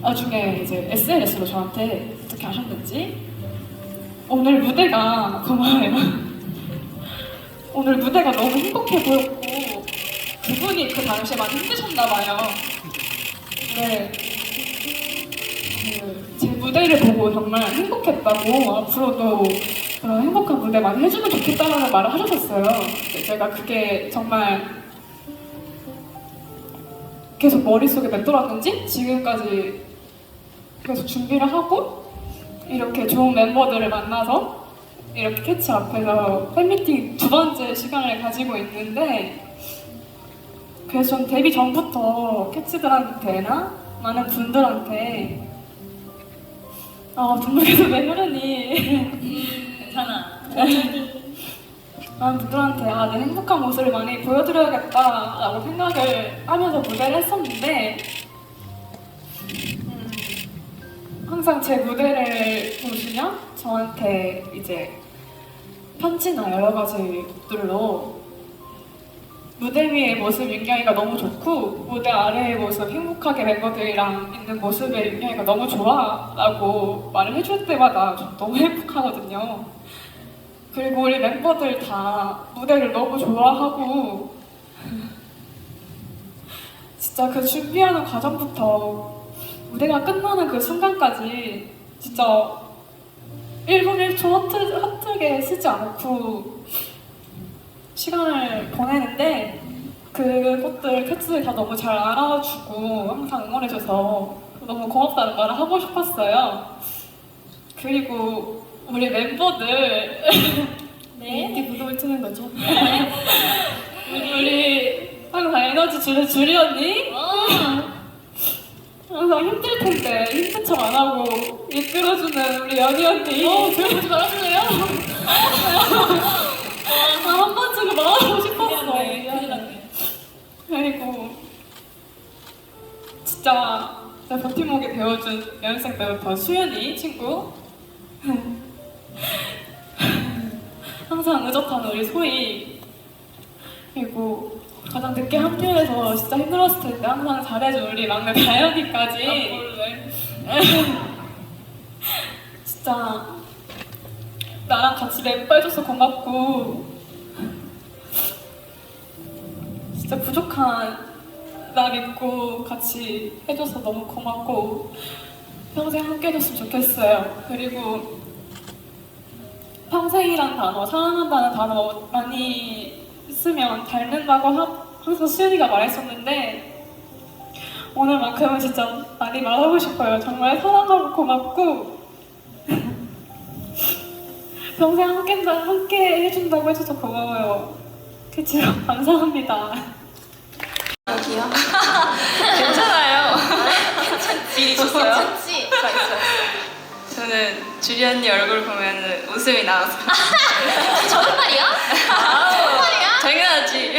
나중에 이제 SNS로 저한테 어떻게 하셨는지 오늘 무대가 고마워요. 오늘 무대가 너무 행복해 보였고 그분이 그 당시에 많이 힘드셨나 봐요. 네. 그 제 무대를 보고 정말 행복했다고 앞으로도 그런 행복한 무대 많이 해주면 좋겠다라는 말을 하셨었어요. 제가 그게 정말 계속 머릿속에 맴돌았는지 지금까지 계속 준비를 하고 이렇게 좋은 멤버들을 만나서 이렇게 캐치 앞에서 팬미팅 두 번째 시간을 가지고 있는데 그래서 전 데뷔 전부터 캐치들한테나 많은 분들한테 아 눈물 계속 왜 흐르니 괜찮아. 많은 분들한테 아, 내 행복한 모습을 많이 보여드려야겠다라고 생각을 하면서 무대를 했었는데 음, 항상 제 무대를 보시면 저한테 이제 편지나 여러 가지 것들로 무대 위의 모습 윤경이가 너무 좋고 무대 아래의 모습 행복하게 멤버들이랑 있는 모습의 윤경이가 너무 좋아라고 말을 해줄 때마다 저 너무 행복하거든요. 그리고 우리 멤버들 다 무대를 너무 좋아하고 진짜 그 준비하는 과정부터 무대가 끝나는 그 순간까지 진짜 1분 1초 허트, 허트게 쓰지 않고 시간을 보내는데 그것들 캐치들이 다 너무 잘 알아주고 항상 응원해줘서 너무 고맙다는 말을 하고 싶었어요. 그리고 우리 멤버들 네. 인기 부동을 트는 거죠. 우리, 항상 에너지 주는 주리 언니 어. 항상 힘들 텐데 힘든 척 안 하고 이끌어주는 우리 연희 언니. 어, 조용히 잘하시네요. 나한 번쯤 말하고 싶었어. 미안해. 큰일 났네. 그리고 진짜 제 버팀목이 되어준 연습생 때부터 수연이 친구 항상 의젓한 우리 소희 그리고 가장 늦게 합류해서 진짜 힘들었을 텐데 항상 잘해준 우리 막내 다현이까지 진짜 나랑 같이 랩 해줘서 고맙고 진짜 부족한 나 믿고 같이 해줘서 너무 고맙고 평생 함께 해줬으면 좋겠어요. 그리고 평생이란 단어, 사랑한다는 단어 많이 쓰면 닮는다고 하- 항상 수연이가 말했었는데 오늘만큼은 진짜 많이 말하고 싶어요. 정말 사랑하고 고맙고 평생 함께, 함께 해준다고 해줘서 고마워요. 캐치로 감사합니다. 여기요? 괜찮아요. 줬어요? 괜찮지? 저는 주리 언니 얼굴 보면 웃음이 나와서 정말이야? 정말이야? 당연하지.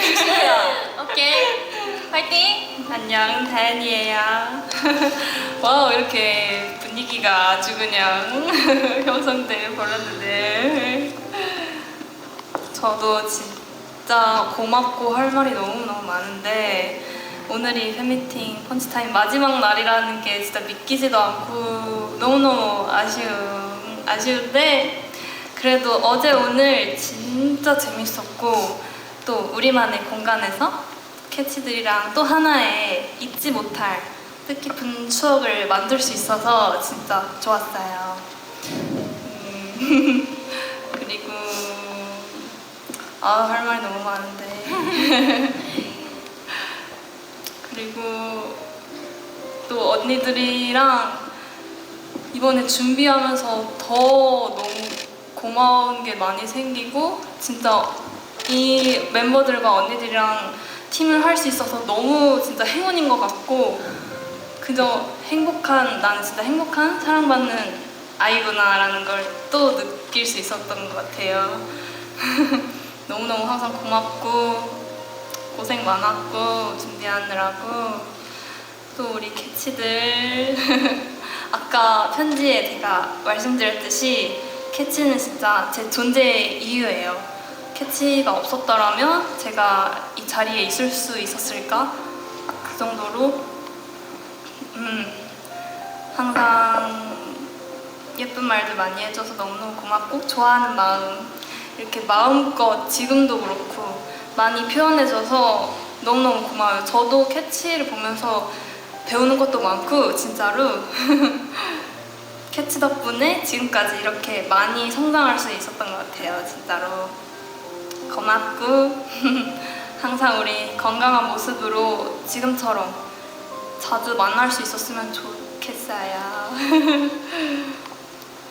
오케이. 파이팅! 안녕 다현이에요. 와우 이렇게 분위기가 아주 그냥 형성돼 버렸는데 저도 진짜 고맙고 할 말이 너무너무 많은데 오늘이 팬미팅 펀치타임 마지막 날이라는 게 진짜 믿기지도 않고 너무너무 아쉬운, 아쉬운데 그래도 어제 오늘 진짜 재밌었고 또 우리만의 공간에서 캐치들이랑 또 하나의 잊지 못할 뜻깊은 추억을 만들 수 있어서 진짜 좋았어요. 음, 그리고 아 할 말이 너무 많은데 그리고 또 언니들이랑 이번에 준비하면서 더 너무 고마운 게 많이 생기고 진짜 이 멤버들과 언니들이랑 팀을 할 수 있어서 너무 진짜 행운인 것 같고 그저 행복한 나는 진짜 행복한 사랑받는 아이구나라는 걸 또 느낄 수 있었던 것 같아요. 너무너무 항상 고맙고 고생 많았고 준비하느라고 또 우리 캐치들 아까 편지에 제가 말씀드렸듯이 캐치는 진짜 제 존재의 이유예요. 캐치가 없었더라면 제가 이 자리에 있을 수 있었을까? 그 정도로 음, 항상 예쁜 말들 많이 해줘서 너무너무 고맙고 좋아하는 마음 이렇게 마음껏 지금도 그렇고 많이 표현해줘서 너무너무 고마워요. 저도 캐치를 보면서 배우는 것도 많고 진짜로 캐치 덕분에 지금까지 이렇게 많이 성장할 수 있었던 것 같아요. 진짜로 고맙고 항상 우리 건강한 모습으로 지금처럼 자주 만날 수 있었으면 좋겠어요.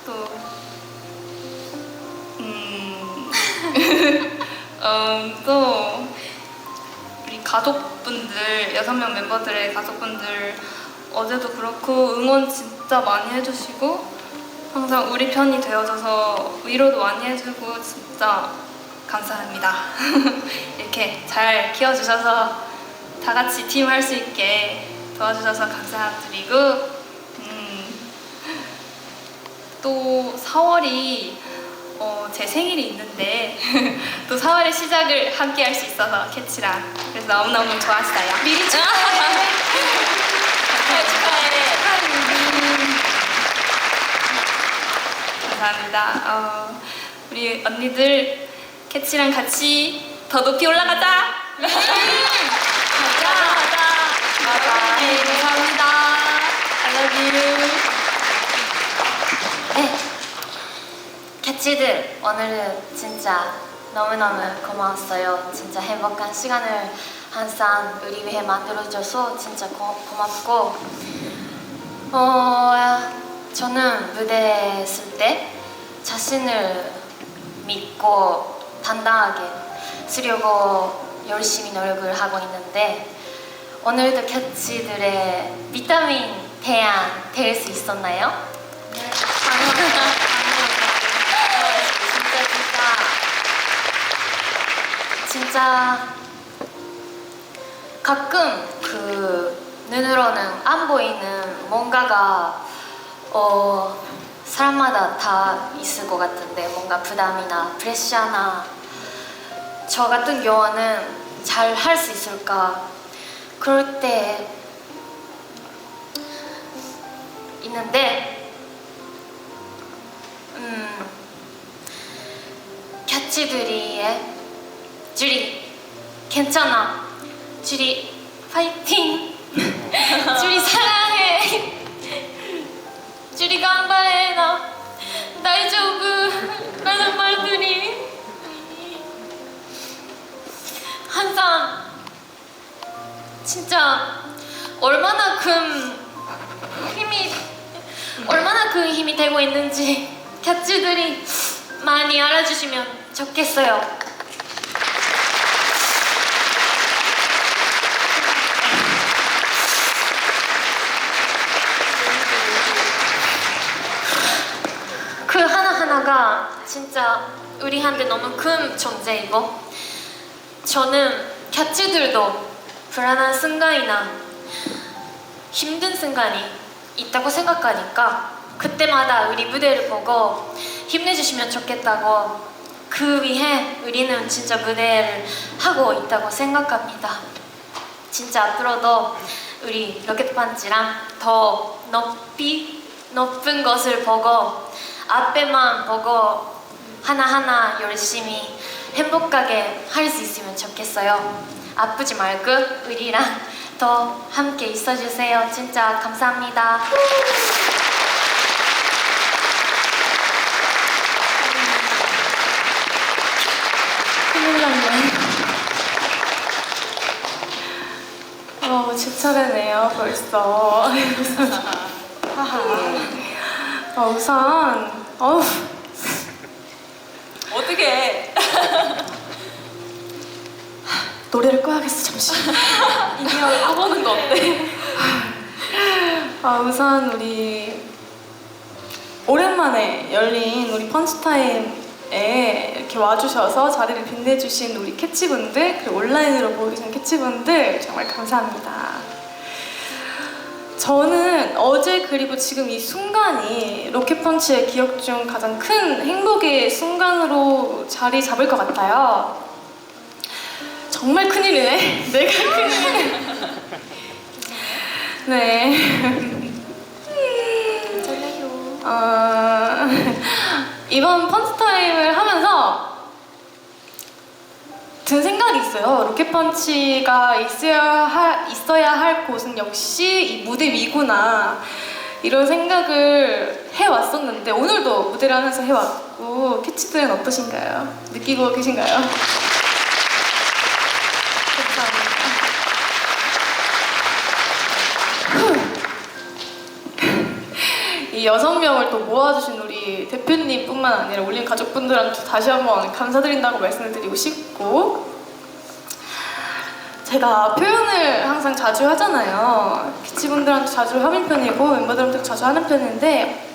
또 음, 음, 또 우리 가족분들 여섯 명 멤버들의 가족분들 어제도 그렇고 응원 진짜 많이 해주시고 항상 우리 편이 되어줘서 위로도 많이 해주고 진짜 감사합니다. 이렇게 잘 키워주셔서 다 같이 팀 할 수 있게 도와주셔서 감사드리고 음, 또 4월이 어, 제 생일이 있는데 또 4월의 시작을 함께 할 수 있어서 캐치랑 그래서 너무너무 좋았어요. 미리 축하해. 감사합니다. 어, 우리 언니들 캐치랑 같이 더 높이 올라가자. 맞아. 네, 감사합니다. I love you. 캐치들 오늘은 진짜 너무너무 고마웠어요. 진짜 행복한 시간을 항상 우리 위해 만들어줘서 진짜 고, 고맙고 어 저는 무대에 있을 때 자신을 믿고 당당하게 쓰려고 열심히 노력을 하고 있는데 오늘도 캐치들의 비타민 태양 될수 있었나요? 진 진짜 가끔 그 눈으로는 안 보이는 뭔가가 어 사람마다 다 있을 것 같은데 뭔가 부담이나 프레셔나. 저 같은 경우는 잘 할 수 있을까? 그럴 때 있는데 음 캐치들이의 주리 괜찮아. 주리 파이팅. 주리 사랑해. 주리 간바해 나. 다이조브 라는 말들이. 항상 진짜 얼마나 큰 힘이 얼마나 그 힘이 되고 있는지 캣츠들이 많이 알아주시면 좋겠어요. 그 하나하나가 진짜 우리한테 너무 큰 존재이고 저는 캣츠들도 불안한 순간이나 힘든 순간이 있다고 생각하니까 그때마다 우리 무대를 보고 힘내주시면 좋겠다고 그 위해 우리는 진짜 무대를 하고 있다고 생각합니다. 진짜 앞으로도 우리 로켓펀치랑 더 높이 높은 것을 보고 앞에만 보고 하나하나 열심히 행복하게 할 수 있으면 좋겠어요. 아프지 말고 우리랑 더 함께 있어주세요. 진짜 감사합니다. 큰일 났네. 어, 제 차례네요, 벌써. 어, 우선, 어우. 어떻게 노래를 꺼야겠어, 잠시. 인이어를 꺼보는 거 어때? 아, 우선 우리 오랜만에 열린 우리 펀치타임에 이렇게 와주셔서 자리를 빛내주신 우리 캐치분들 그리고 온라인으로 보고 계신 캐치분들 정말 감사합니다. 저는 어제 그리고 지금 이 순간이 로켓펀치의 기억 중 가장 큰 행복의 순간으로 자리 잡을 것 같아요. 정말 큰일이네. 내가 큰일이네. 네. 어, 이번 펀치타임을 하면서 든 생각이 있어요. 로켓펀치가 있어야 할, 있어야 할 곳은 역시 이 무대 위구나. 이런 생각을 해왔었는데 오늘도 무대를 하면서 해왔고 캐치들은 어떠신가요? 느끼고 계신가요? 이 여섯 명을 또 모아주신 우리 대표님뿐만 아니라 울린 가족분들한테 다시 한번 감사드린다고 말씀을 드리고 싶고 제가 표현을 항상 자주 하잖아요. 기치분들한테 자주 하는 편이고 멤버들한테 자주 하는 편인데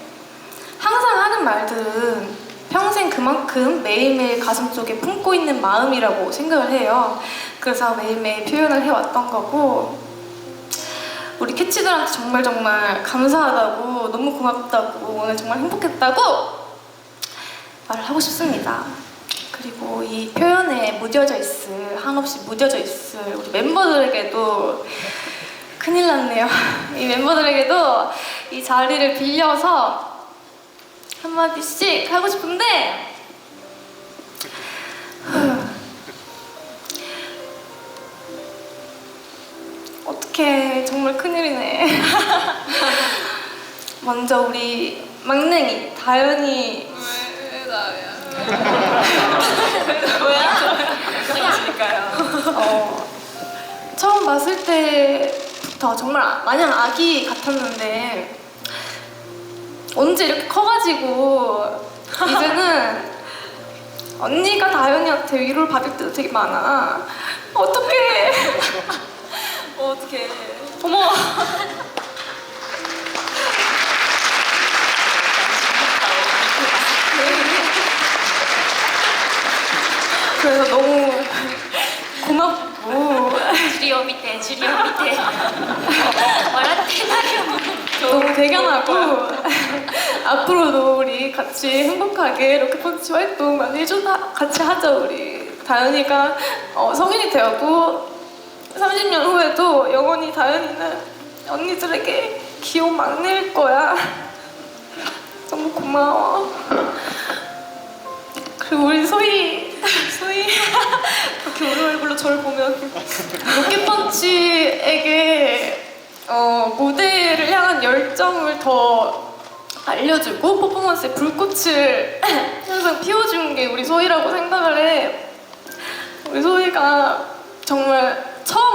항상 하는 말들은 평생 그만큼 매일매일 가슴 속에 품고 있는 마음이라고 생각을 해요. 그래서 매일매일 표현을 해왔던 거고 우리 캐치들한테 정말 정말 감사하다고 너무 고맙다고 오늘 정말 행복했다고 말을 하고 싶습니다. 그리고 이 표현에 무뎌져 있을 한없이 무뎌져 있을 우리 멤버들에게도 큰일 났네요. 이 멤버들에게도 이 자리를 빌려서 한마디씩 하고 싶은데 어떡해. 정말 큰일이네. 먼저 우리 막냉이 다현이. 왜 나야? 어, 처음 봤을 때부터 정말 마냥 아기 같았는데 언제 이렇게 커가지고 이제는 언니가 다현이한테 위로를 받을 때도 되게 많아. 어떡해 어, 어떡해. 어머. 그래서 너무 고맙고 주리오 밑에 주리오 밑에 말한 너무 대나요 대견하고 앞으로도 우리 같이 행복하게 로켓펀치 활동 많이 해주다 같이 하자 우리 다현이가 어, 성인이 되었고 30년 후에도 영원히 다현이는 언니들에게 귀여운 막내일 거야. 너무 고마워. 그리고 우리 소희 소희. 이렇게 우는 얼굴로 저를 보면 로켓펀치에게 어, 무대를 향한 열정을 더 알려주고 퍼포먼스의 불꽃을 항상 피워준 게 우리 소희라고 생각을 해. 우리 소희가 정말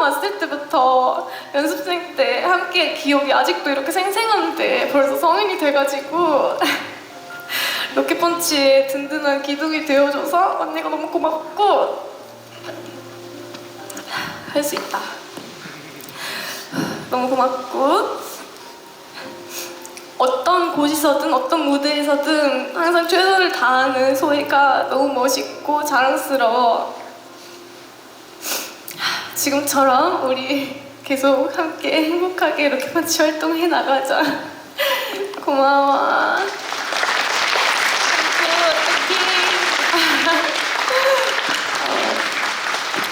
왔을 때부터 연습생 때 함께 기억이 아직도 이렇게 생생한데 벌써 성인이 돼가지고 로켓펀치의 든든한 기둥이 되어줘서 언니가 너무 고맙고 할 수 있다. 너무 고맙고 어떤 곳에서든 어떤 무대에서든 항상 최선을 다하는 소희가 너무 멋있고 자랑스러워. 지금처럼 우리 계속 함께 행복하게 이렇게 같이 활동해 나가자. 고마워.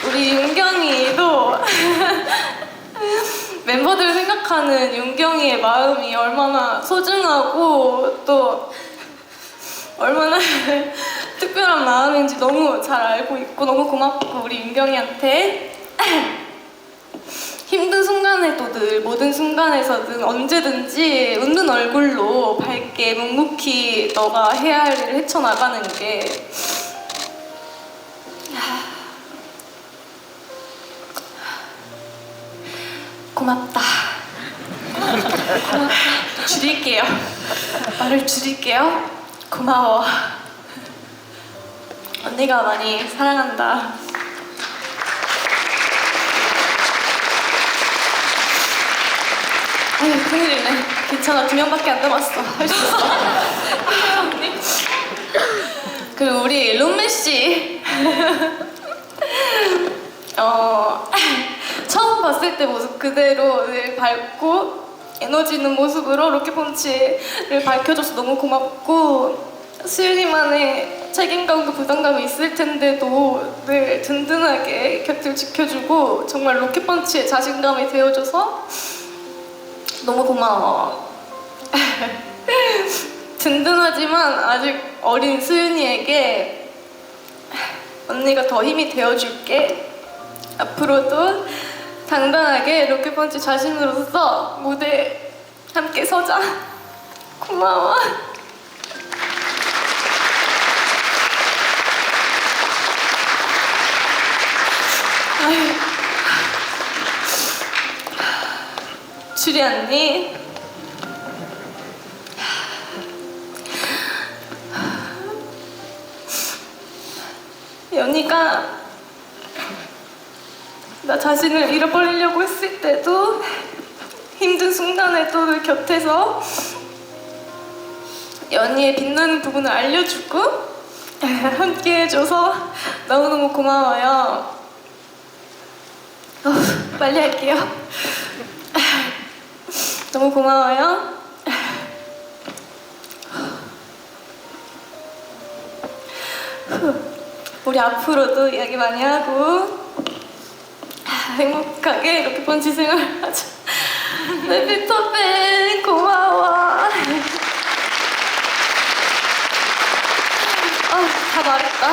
우리 윤경이도 멤버들 생각하는 윤경이의 마음이 얼마나 소중하고 또 얼마나 특별한 마음인지 너무 잘 알고 있고 너무 고맙고 우리 윤경이한테 힘든 순간에도 늘 모든 순간에서든 언제든지 웃는 얼굴로 밝게 묵묵히 너가 해야 할 일을 헤쳐나가는 게 고맙다. 고맙다. 줄일게요. 말을 줄일게요. 고마워. 언니가 많이 사랑한다. 아유, 큰일이네. 괜찮아. 두 명밖에 안 남았어. 할 수 있어. 언니. 그리고 우리 룸메 씨. 어, 처음 봤을 때 모습 그대로 늘 밝고 에너지 있는 모습으로 로켓펀치를 밝혀줘서 너무 고맙고 수윤이만의 책임감과 부담감이 있을 텐데도 늘 든든하게 곁을 지켜주고 정말 로켓펀치의 자신감이 되어줘서 너무 고마워. 든든하지만 아직 어린 수윤이에게 언니가 더 힘이 되어줄게. 앞으로도 당당하게 로켓펀치 자신으로서 무대에 함께 서자. 고마워. 아유. 주리 언니. 연희가 나 자신을 잃어버리려고 했을 때도 힘든 순간에도 늘 곁에서 연희의 빛나는 부분을 알려주고 함께 해줘서 너무너무 고마워요. 어, 빨리 할게요. 너무 고마워요. 우리 앞으로도 이야기 많이 하고 행복하게 이렇게 번지 생활 하자. 내 피터팬 고마워. 아, 다 말했다.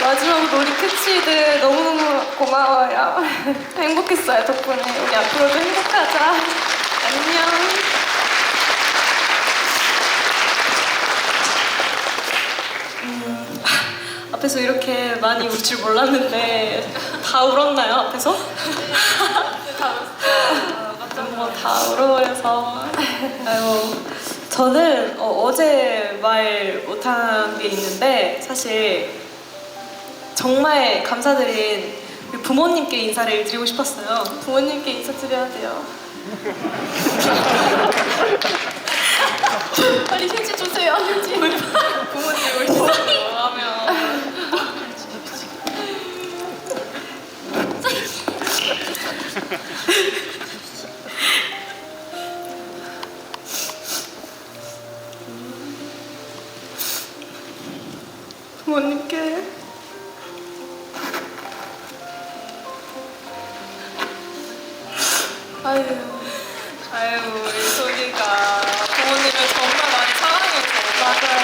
마지막으로 우리 캐치들 너무너무 고마워요. 행복했어요, 덕분에. 우리 앞으로도 행복하자. 앞에서 이렇게 많이 울 줄 몰랐는데 다 울었나요, 앞에서? 다 울었어요. 뭐다 울어버려서. 아유, 저는 어, 제말 못한 게 있는데 사실 정말 감사드린 우리 부모님께 인사를 드리고 싶었어요. 부모님께 인사드려야 돼요. 빨리 휴지 주세요, 휴지. 부모님 오 부모님께. 아유. 아유, 우리 소리가 부모님을 정말 많이 사랑해서 맞아요.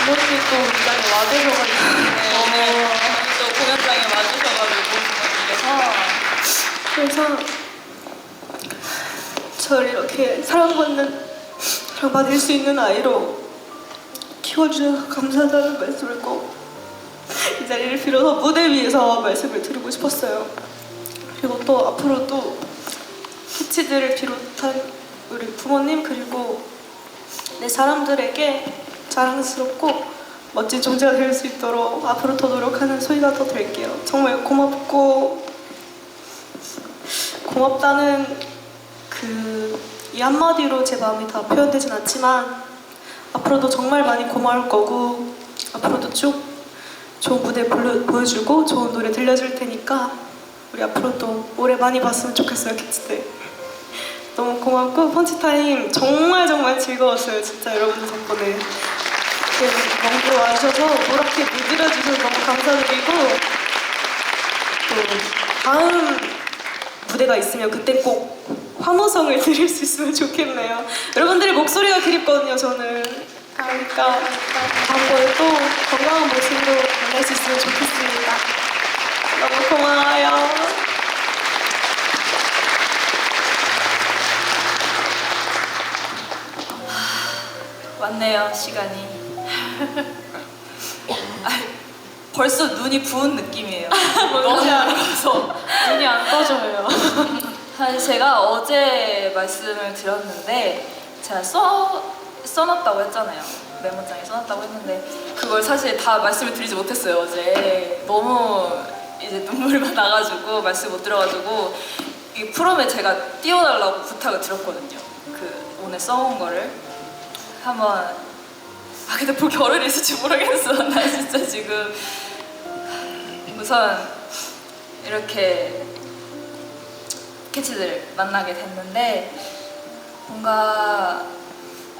부모님이 또 굉장히 와주셔가지고. 네, 또 공연장에 와주셔가지고 그래서 저를 이렇게 사랑받는 사랑받을 수 있는 아이로 키워주셔서 감사하다는 말씀을 꼭 이 자리를 빌어서 무대 위에서 말씀을 드리고 싶었어요. 그리고 또 앞으로도 키치들을 비롯한 우리 부모님 그리고 내 사람들에게 자랑스럽고 멋진 존재가 될 수 있도록 앞으로 더 노력하는 소희가 더 될게요. 정말 고맙고 고맙다는 그 이 한마디로 제 마음이 다 표현되진 않지만 앞으로도 정말 많이 고마울 거고 앞으로도 쭉 좋은 무대 불러, 보여주고 좋은 노래 들려줄 테니까 우리 앞으로도 오래 많이 봤으면 좋겠어요 키즈들 너무 고맙고 펀치타임 정말 정말 즐거웠어요 진짜 여러분들 덕분에. 먼길 와주셔서 노랗게 물들여주셔서 너무 감사드리고 또 다음 무대가 있으면 그때 꼭 환호성을 드릴 수 있으면 좋겠네요. 여러분들의 목소리가 그립거든요, 저는. 그러니까 다음번에 또 건강한 모습으로 만날 수 있으면 좋겠습니다. 너무 고마워요. 왔네요 시간이 아, 벌써 눈이 부은 느낌이에요 너무 아파서 눈이 안 떠져요. 사실 제가 어제 말씀을 드렸는데 제가 써, 써놨다고 했잖아요. 메모장에 써놨다고 했는데 그걸 사실 다 말씀을 드리지 못했어요 어제. 너무 이제 눈물만 나가지고 말씀 못 드려가지고 이 프롬에 제가 띄워달라고 부탁을 드렸거든요. 그 오늘 써온 거를. 한번 아 근데 볼 겨를이 있을지 모르겠어 나 진짜 지금. 우선 이렇게 캐치들을 만나게 됐는데 뭔가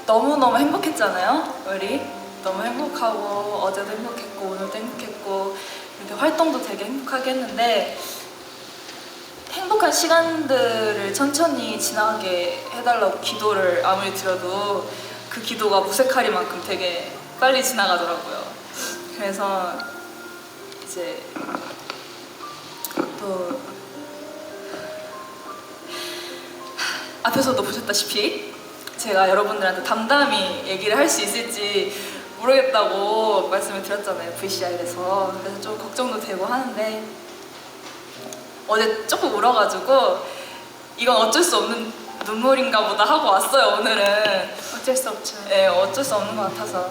너무너무 행복했잖아요 우리 너무 행복하고 어제도 행복했고 오늘도 행복했고 이렇게 활동도 되게 행복하게 했는데 행복한 시간들을 천천히 지나게 해달라고 기도를 아무리 드려도 그 기도가 무색하리만큼 되게 빨리 지나가더라고요. 그래서 이제 또 앞에서도 보셨다시피 제가 여러분들한테 담담히 얘기를 할 수 있을지 모르겠다고 말씀을 드렸잖아요 VCR에서. 그래서 좀 걱정도 되고 하는데 어제 조금 울어가지고 이건 어쩔 수 없는 눈물인가 보다 하고 왔어요 오늘은. 어쩔 수 없죠. 네, 어쩔 수 없는 것 같아서.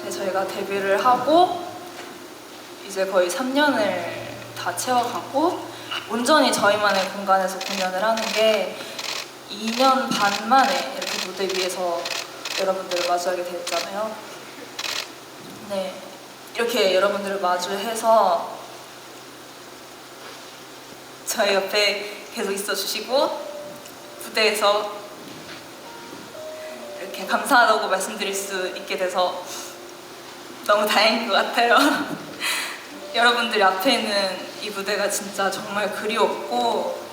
그래서 저희가 데뷔를 하고 이제 거의 3년을 다 채워가고 온전히 저희만의 공간에서 공연을 하는 게 2년 반 만에 이렇게 무대 위에서 여러분들을 마주하게 됐잖아요. 네, 이렇게 여러분들을 마주해서 저희 옆에 계속 있어 주시고 무대에서 이렇게 감사하다고 말씀드릴 수 있게 돼서 너무 다행인 것 같아요. 여러분들이 앞에 있는 이 무대가 진짜 정말 그리웠고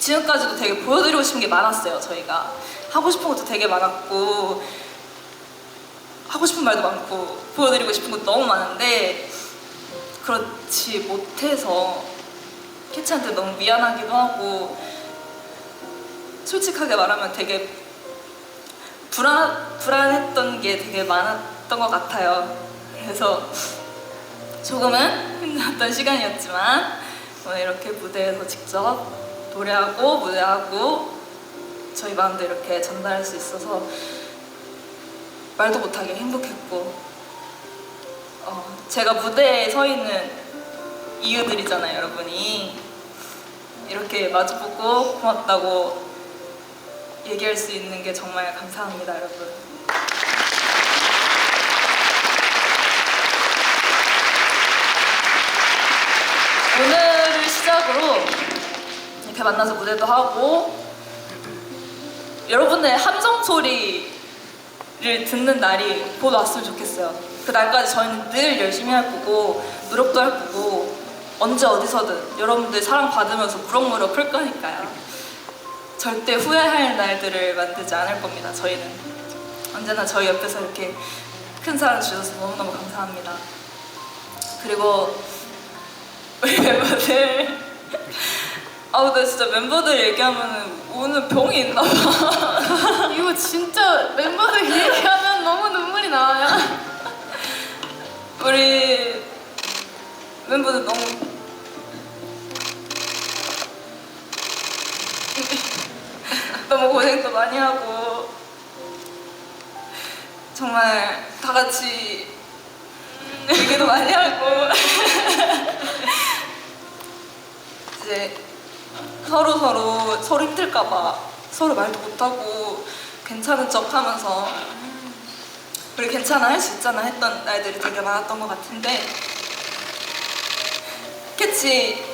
지금까지도 되게 보여드리고 싶은 게 많았어요. 저희가 하고 싶은 것도 되게 많았고 하고 싶은 말도 많고 보여드리고 싶은 것도 너무 많은데 그렇지 못해서 캐치한테 너무 미안하기도 하고 솔직하게 말하면 되게 불안, 불안했던 게 되게 많았던 것 같아요. 그래서 조금은 힘들었던 시간이었지만 이렇게 무대에서 직접 노래하고 무대하고 저희 마음도 이렇게 전달할 수 있어서 말도 못하게 행복했고 어, 제가 무대에 서 있는 이유들이잖아요, 여러분이. 이렇게 마주보고 고맙다고 얘기할 수 있는 게 정말 감사합니다, 여러분. 오늘을 시작으로 이렇게 만나서 무대도 하고 여러분의 함성 소리를 듣는 날이 곧 왔으면 좋겠어요. 그 날까지 저희는 늘 열심히 할 거고 노력도 할 거고 언제 어디서든 여러분들 사랑 받으면서 무럭무럭 클 거니까요. 절대 후회할 날들을 만들지 않을 겁니다. 저희는 언제나 저희 옆에서 이렇게 큰 사랑 주셔서 너무너무 감사합니다. 그리고 우리 멤버들 아우 나 진짜 멤버들 얘기하면 오늘 병이 있나 봐. 이거 진짜 멤버들 얘기하면 너무 눈물이 나와요. 우리 멤버들 너무 너무 고생도 많이 하고 정말 다 같이 얘기도 많이 하고 이제 서로 서로 서로 힘들까봐 서로 말도 못하고 괜찮은 척 하면서 우리 괜찮아 할 수 있잖아 했던 날들이 되게 많았던 것 같은데 캐치?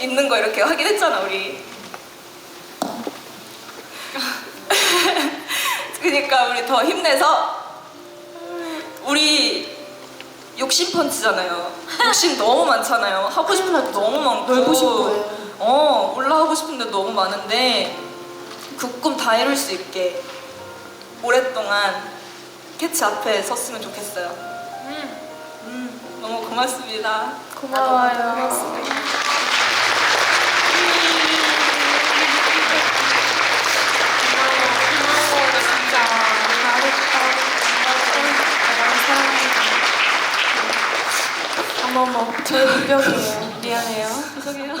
있는 거 이렇게 확인했잖아 우리. 그러니까 우리 더 힘내서 우리 욕심 펀치잖아요. 욕심 너무 많잖아요. 하고 싶은 것도 너무 많고. 놀고 싶고요. 어 올라가고 싶은 데 너무 많은데 그 꿈 다 이룰 수 있게 오랫동안 캐치 앞에 섰으면 좋겠어요. 음, 너무 고맙습니다. 고마워요. 어머머, 저희 무병이에요. 미안해요. 죄송해요.